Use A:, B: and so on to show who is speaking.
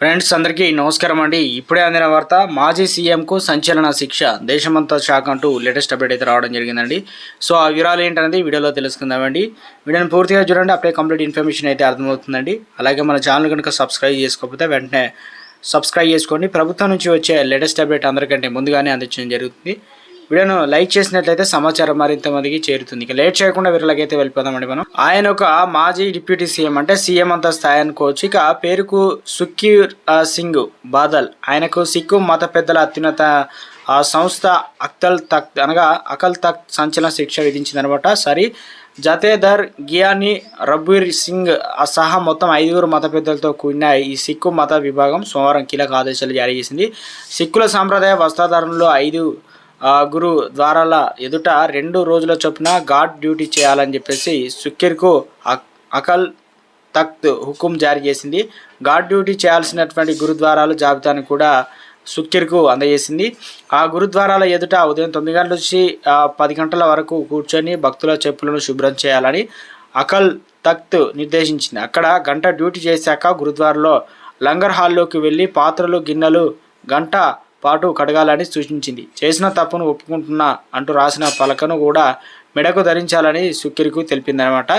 A: Friends అందరికీ నమస్కారం అండి. ఇప్పుడే అందిన వార్త మాజీ సీఎంకు సంచలన శిక్ష. దేశమంతా షాక్ అంటూ లేటెస్ట్ అప్డేట్ అయితే రావడం జరిగిందండి. సో ఆ వివరాలు ఏంటనేది వీడియోలో తెలుసుకుందామండి. వీడియోని పూర్తిగా చూడండి అప్పుడే కంప్లీట్ ఇన్ఫర్మేషన్ అయితే అర్థమవుతుందండి. అలాగే మన ఛానల్ కనుక సబ్స్క్రైబ్ చేసుకోకపోతే వెంటనే సబ్స్క్రైబ్ చేసుకోండి. ప్రభుత్వం నుంచి వచ్చే లేటెస్ట్ అప్డేట్ అందరికంటే ముందుగానే అందించడం జరుగుతుంది. వీడియోను లైక్ చేసినట్లయితే సమాచారం మరింత మందికి చేరుతుంది. ఇక లేట్ చేయకుండా వీళ్ళకైతే వెళ్ళిపోదామండి మనం. ఆయన ఒక మాజీ డిప్యూటీ సీఎం అంటే సీఎం అంత స్థాయి అనుకోవచ్చు ఇక పేరుకు సుఖీర్ సింగ్ బాదల్. ఆయనకు సిక్కు మత పెద్దల అత్యున్నత ఆ సంస్థ అక్తల్ తఖ్త్ అనగా అకల్ తఖ్త్ సంచలన శిక్ష విధించిందనమాట. సరి జతేదర్ గియాని రబ్బీర్ సింగ్ ఆ సహా మొత్తం ఐదుగురు మత పెద్దలతో కూడిన ఈ సిక్కు మత విభాగం సోమవారం కీలక ఆదేశాలు జారీ చేసింది. సిక్కుల సాంప్రదాయ వస్త్రధారణలో ఐదు గురు ద్వారాల ఎదుట రెండు రోజుల చొప్పున గాడ్ డ్యూటీ చేయాలని చెప్పేసి సుక్కీర్కు అక్- అకల్ తఖ్త్ హుకుం జారీ చేసింది. గాడ్ డ్యూటీ చేయాల్సినటువంటి గురుద్వారాల జాబితాను కూడా సుక్కీర్కు అందజేసింది. ఆ గురుద్వారాల ఎదుట ఉదయం తొమ్మిది గంటల నుంచి పది గంటల వరకు కూర్చొని భక్తుల చెప్పులను శుభ్రం చేయాలని అకల్ తఖ్త్ నిర్దేశించింది. అక్కడ గంట డ్యూటీ చేశాక గురుద్వారలో లంగర్ హాల్లోకి వెళ్ళి పాత్రలు గిన్నెలు గంట పాటు కడగాలని సూచించింది. చేసిన తప్పును ఒప్పుకుంటున్నా అంటూ రాసిన పలకను కూడా మెడకు ధరించాలని సుక్కిరికు తెలిపిందనమాట.